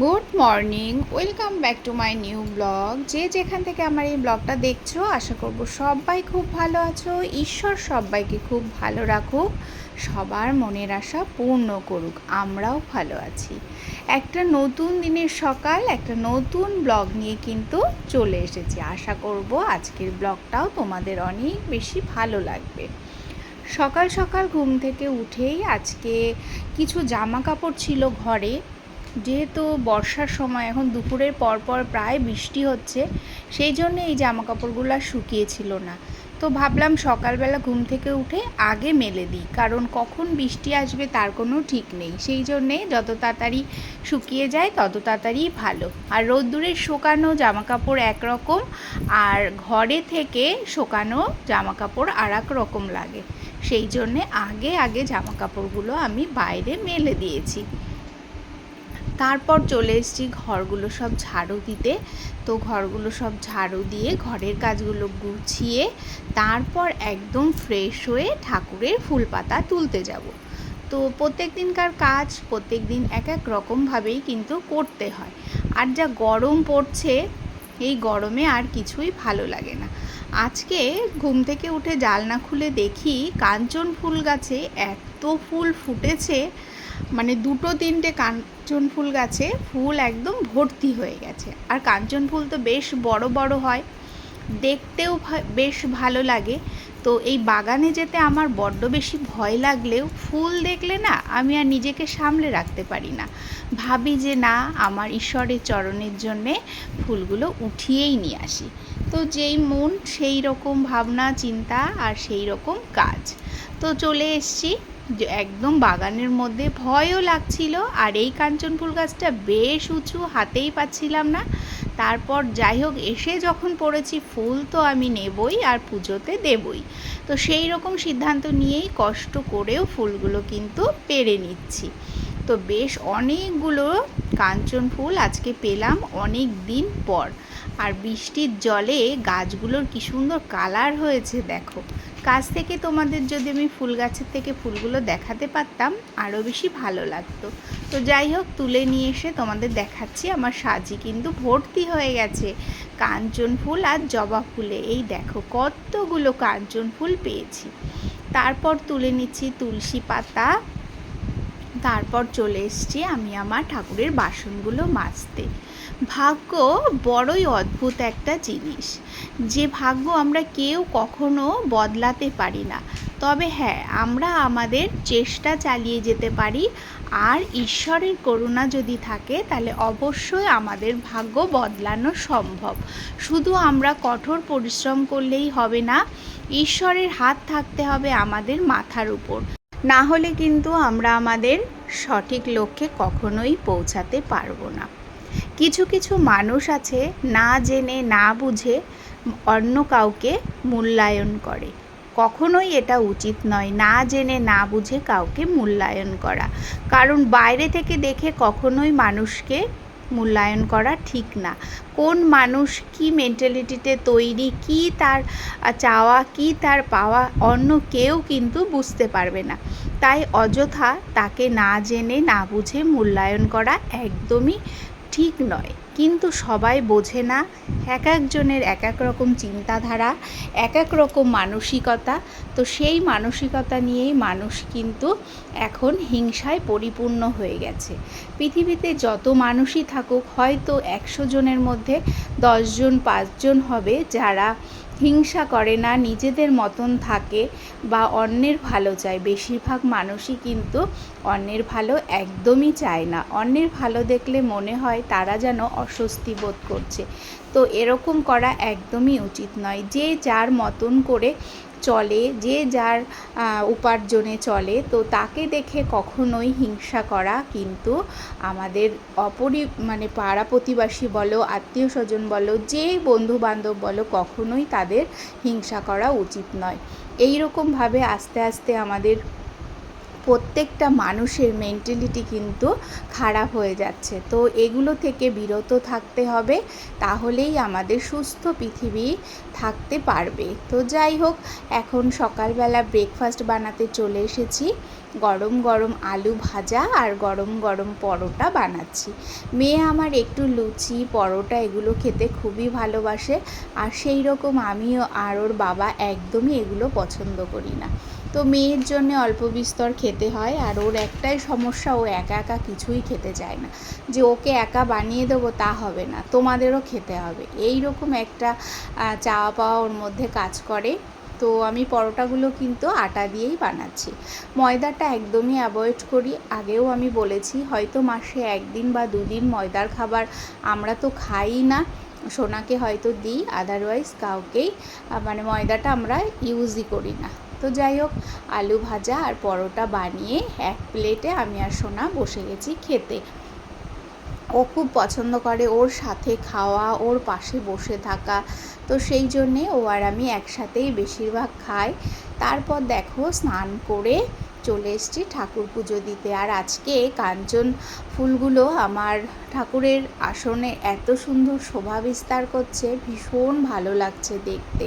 Good morning welcome back to my new blog যে যেখান থেকে আমার এই ব্লগটা দেখছ, আশা করব সবাই খুব ভালো আছো। ঈশ্বর সবাইকে খুব ভালো রাখুক। সবার মনের আশা পূর্ণ করুক। আমরাও ভালো আছি। একটা নতুন দিনের সকাল, একটা নতুন ব্লগ নিয়ে কিন্তু চলে এসেছি। আশা করব আজকের ব্লগটাও তোমাদের অনেক বেশি ভালো লাগবে। সকাল সকাল ঘুম থেকে উঠেই আজকে কিছু জামা কাপড় ছিল ঘরে। যেহেতু বর্ষার সময় এখন দুপুরের পর পর প্রায় বৃষ্টি হচ্ছে, সেই জন্য এই জামা কাপড়গুলো আর শুকিয়েছিল না। তো ভাবলাম সকালবেলা ঘুম থেকে উঠে আগে মেলে দিই, কারণ কখন বৃষ্টি আসবে তার কোনো ঠিক নেই। সেই জন্যে যত তাড়াতাড়ি শুকিয়ে যায় তত তাড়াতাড়ি ভালো। আর রোদ্দুরে শুকানো জামা কাপড় একরকম, আর ঘরে থেকে শুকানো জামা কাপড় আর এক রকম লাগে। সেই জন্যে আগে আগে জামা কাপড়গুলো আমি বাইরে মেলে দিয়েছি। তারপর চলে এসেছি, ঘরগুলো সব ঝাড়ু দিতে। তো ঘরগুলো সব ঝাড়ু দিয়ে ঘরের কাজগুলো গুছিয়ে তারপর একদম ফ্রেশ হয়ে ঠাকুরের ফুল পাতা তুলতে যাব। তো প্রত্যেক দিনকার কাজ প্রত্যেক দিন এক এক রকমভাবেই কিন্তু করতে হয়। আর যা গরম পড়ছে, এই গরমে আর কিছুই ভালো লাগে না। আজকে ঘুম থেকে উঠে জালনা খুলে দেখি কাঞ্চন ফুল গাছে এত ফুল ফুটেছে মানে দুটো তিনটে কাঞ্চন ফুল গাছে ফুল একদম ভর্তি হয়ে গেছে। আর কাঞ্চন ফুল তো বেশ বড় বড় হয়, দেখতেও বেশ ভালো লাগে। তো এই বাগানে যেতে আমার বড্ড বেশি ভয় লাগলেও ফুল দেখলে না আমি আর নিজেকে সামলে রাখতে পারি না। ভাবি যে না, আমার ঈশ্বরের চরণের জন্যে ফুলগুলো উঠিয়েই নিয়ে আসি। তো যেই মন সেই রকম ভাবনা, চিন্তা আর সেই রকম কাজ। তো চলে এসছি একদম বাগানের মধ্যে ভয়ও লাগছিল আর এই কাঞ্চন ফুল গাছটা বেশ উঁচু, হাতেই পাচ্ছিলাম না। তারপর যাই হোক, এসে যখন পড়েছি, ফুল তো আমি নেবই আর পুজোতে দেবই। তো সেই রকম সিদ্ধান্ত নিয়েই কষ্ট করেও ফুলগুলো কিন্তু পেরে নিচ্ছি। তো বেশ অনেকগুলো কাঞ্চন ফুল আজকে পেলাম অনেক দিন পর। আর বৃষ্টির জলে গাছগুলোর কি সুন্দর কালার হয়েছে, দেখো। কাছ থেকে তোমাদের যদি আমি ফুল গাছের থেকে ফুলগুলো দেখাতে পারতাম, আরও বেশি ভালো লাগতো। তো যাই হোক, তুলে নিয়ে এসে তোমাদের দেখাচ্ছি। আমার সাজি কিন্তু ভর্তি হয়ে গেছে কাঞ্চন ফুল আর জবা ফুলে। এই দেখো, কতগুলো কাঞ্চন ফুল পেয়েছি। তারপর তুলে নিচ্ছি তুলসী পাতা তারপর চলে এসছি আমি আমার ঠাকুরের বাসনগুলো মাজতে। ভাগ্য বড়ই অদ্ভুত একটা জিনিস। যে ভাগ্য আমরা কেউ কখনো বদলাতে পারি না। তবে হ্যাঁ আমরা আমাদের চেষ্টা চালিয়ে যেতে পারি। আর ঈশ্বরের করুণা যদি থাকে, তাহলে অবশ্যই আমাদের ভাগ্য বদলানো সম্ভব। শুধু আমরা কঠোর পরিশ্রম করলেই হবে না, ঈশ্বরের হাত থাকতে হবে আমাদের মাথার উপর। না হলে কিন্তু আমরা আমাদের সঠিক লক্ষ্যে কখনোই পৌঁছাতে পারব না। কিছু কিছু মানুষ আছে না জেনে, না বুঝে অন্য কাউকে মূল্যায়ন করে। কখনোই এটা উচিত নয় না জেনে, না বুঝে কাউকে মূল্যায়ন করা। কারণ বাইরে থেকে দেখে কখনোই মানুষকে মূল্যায়ন করা ঠিক না। কোন মানুষ কি মেন্টালিটিতে তৈরি, কি তার চাওয়া, কি তার পাওয়া, অন্য কেউ কিন্তু বুঝতে পারবে না। তাই অযথা তাকে না জেনে, না বুঝে মূল্যায়ন করা একদমই ঠিক নয়। কিন্তু সবাই বোঝে না এক একজনের এক এক রকম চিন্তাধারা, এক এক রকম মানসিকতা। তো সেই মানসিকতা নিয়েই মানুষ কিন্তু এখন হিংসায় পরিপূর্ণ হয়ে গেছে। পৃথিবীতে যত মানুষই থাকুক, হয়তো একশো জনের মধ্যে দশজন, পাঁচজন হবে যারা হিংসা করে না, নিজেদের মতন থাকে বা অন্যের ভালো চায়। বেশিরভাগ মানুষই কিন্তু অন্যের ভালো একদমই চায় না। অন্যের ভালো দেখলে মনে হয় তারা যেন অস্বস্তি বোধ করছে। তো এরকম করা একদমই উচিত নয়। যে যার মতন করে চলে, যে যার উপার্জনে চলে, তো তাকে দেখে কখনোই হিংসা করা কিন্তু আমাদের অপরি মানে পাড়া প্রতিবাসী বলো, আত্মীয় স্বজন বলো, যে বন্ধু বান্ধব বলো, কখনোই তাদের হিংসা করা উচিত নয়। এই রকমভাবে আস্তে আস্তে আমাদের প্রত্যেকটা মানুষের মেন্টালিটি কিন্তু খারাপ হয়ে যাচ্ছে। তো এগুলো থেকে বিরত থাকতে হবে, তাহলেই আমাদের সুস্থ পৃথিবী থাকতে পারবে। তো যাই হোক, এখন সকালবেলা ব্রেকফাস্ট বানাতে চলে এসেছি। গরম গরম আলু ভাজা আর গরম গরম পরোটা বানাচ্ছি। মেয়ে আমার একটু লুচি, পরোটা এগুলো খেতে খুবই ভালোবাসে। আর সেই রকম আমিও আর ওর বাবা একদমই এগুলো পছন্দ করি না। তো মেয়ের জন্য অল্প বিস্তর খেতে হয় আর ওর একটাই সমস্যা, ও একা একা কিছুই খেতে চায় না। যে ওকে একা বানিয়ে দেবো তা হবে না, তোমাদেরও খেতে হবে। এই রকম একটা চাওয়া পাওয়া ওর মধ্যে কাজ করে। তো আমি পরোটাগুলো কিন্তু আটা দিয়েই বানাচ্ছি। ময়দাটা একদমই অ্যাভয়েড করি। আগেও আমি বলেছি, হয়তো মাসে একদিন বা দুদিন ময়দার খাবার আমরা তো খাই না। সোনাকে হয়তো দিই আদারওয়াইজ কাউকেই মানে ময়দাটা আমরা ইউজই করি না। তো যাই হোক, আলু ভাজা আর পরোটা বানিয়ে এক প্লেটে আমি আর সোনা বসে গেছি খেতে। ও খুব পছন্দ করে ওর সাথে খাওয়া, ওর পাশে বসে থাকা। তো সেই জন্যে ও আর আমি একসাথেই বেশিরভাগ খাই। তারপর দেখো স্নান করে চলে এসেছি ঠাকুর পুজো দিতে। আর আজকে কাঞ্চন ফুলগুলো আমার ঠাকুরের আসনে এত সুন্দর শোভা বিস্তার করছে, ভীষণ ভালো লাগছে দেখতে।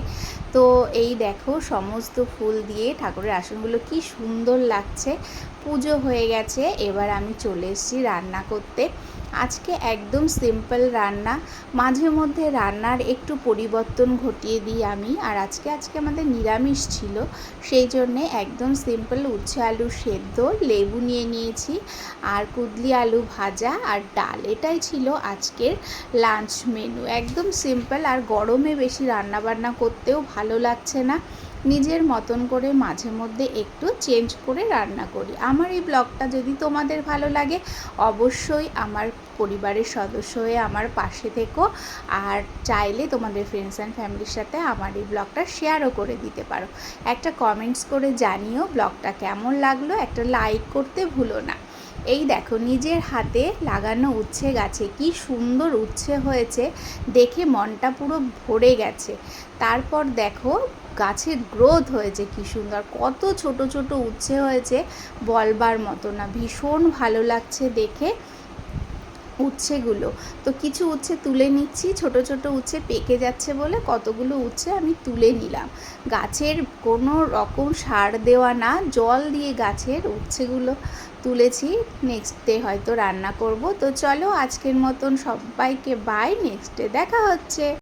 তো এই দেখো সমস্ত ফুল দিয়ে ঠাকুরের আসনগুলো কি সুন্দর লাগছে, পুজো হয়ে গেছে। এবার আমি চলে এসেছি রান্না করতে। আজকে একদম সিম্পল রান্না, মাঝে মধ্যে রান্নার একটু পরিবর্তন ঘটিয়ে দিই আমি। আর আজকে আজকে আমাদের নিরামিষ ছিল, সেই জন্যে একদম সিম্পল উচ্ছে আলু সেদ্ধ, লেবু নিয়ে নিয়েছি আর কুদলি আলু ভাজা আর ডাল। এটাই ছিল আজকের লাঞ্চ মেনু একদম সিম্পল আর গরমে বেশি রান্নাবান্না করতেও ভালো লাগছে না। নিজের মতন করে মাঝে মধ্যে একটু চেঞ্জ করে রান্না করি। আমার এই ব্লগটা যদি তোমাদের ভালো লাগে, অবশ্যই আমার পরিবারের সদস্য হয়ে আমার পাশে থেকো। আর চাইলে তোমাদের ফ্রেন্ডস অ্যান্ড ফ্যামিলির সাথে আমার এই ব্লগটা শেয়ারও করে দিতে পারো। একটা কমেন্টস করে জানিও ব্লগটা কেমন লাগল, একটা লাইক করতে ভুলো না। এই দেখো, নিজের হাতে লাগানো উচ্ছে গাছে কি সুন্দর উচ্ছে হয়েছে, দেখে মনটা পুরো ভরে গেছে। তারপর দেখো, গাছের গ্রোথ হয়েছে কি সুন্দর, কত ছোট ছোট উচ্ছে হয়েছে বলবার মতো না, ভীষণ ভালো লাগছে দেখে উচ্ছেগুলো। তো কিছু উচ্ছে তুলে নিচ্ছি, ছোট ছোট উচ্ছে পেকে যাচ্ছে বলে কতগুলো উচ্ছে আমি তুলে নিলাম। গাছের কোনো রকম সার দেওয়া না, জল দিয়ে গাছের উচ্ছেগুলো তুলেছি নেক্সট ডে হয়তো রান্না করব। তো চলো আজকের মতন সবাইকে বাই নেক্সট ডে দেখা হচ্ছে।